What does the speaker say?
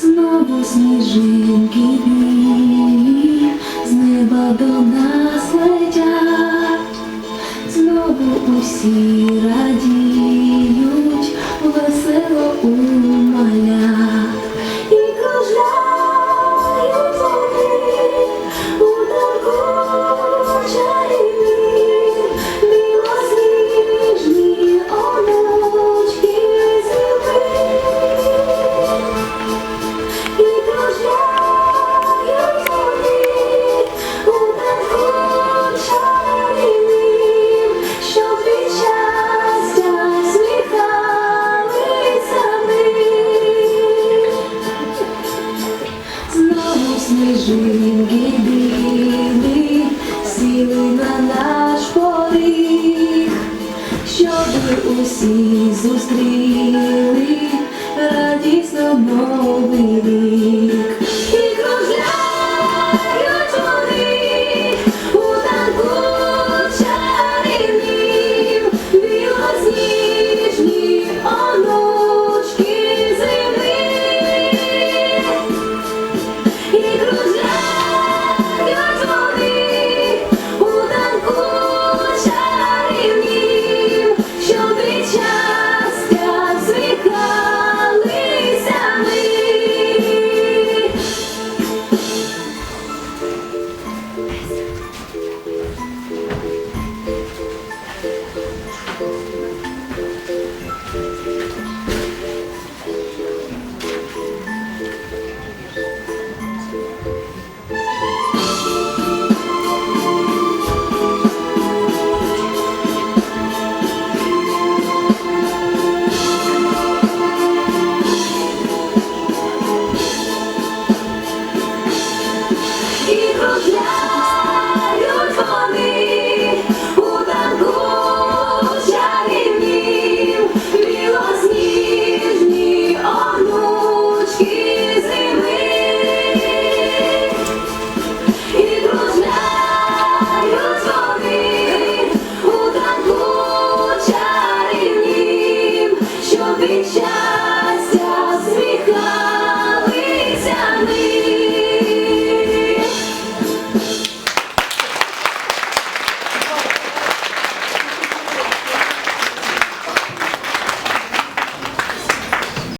знову сніжинки білі з неба до нас летять, знову усі раді. Сніжинки білі сіли на наш поріг, щоб усі зустріли радісно новий рік. shine.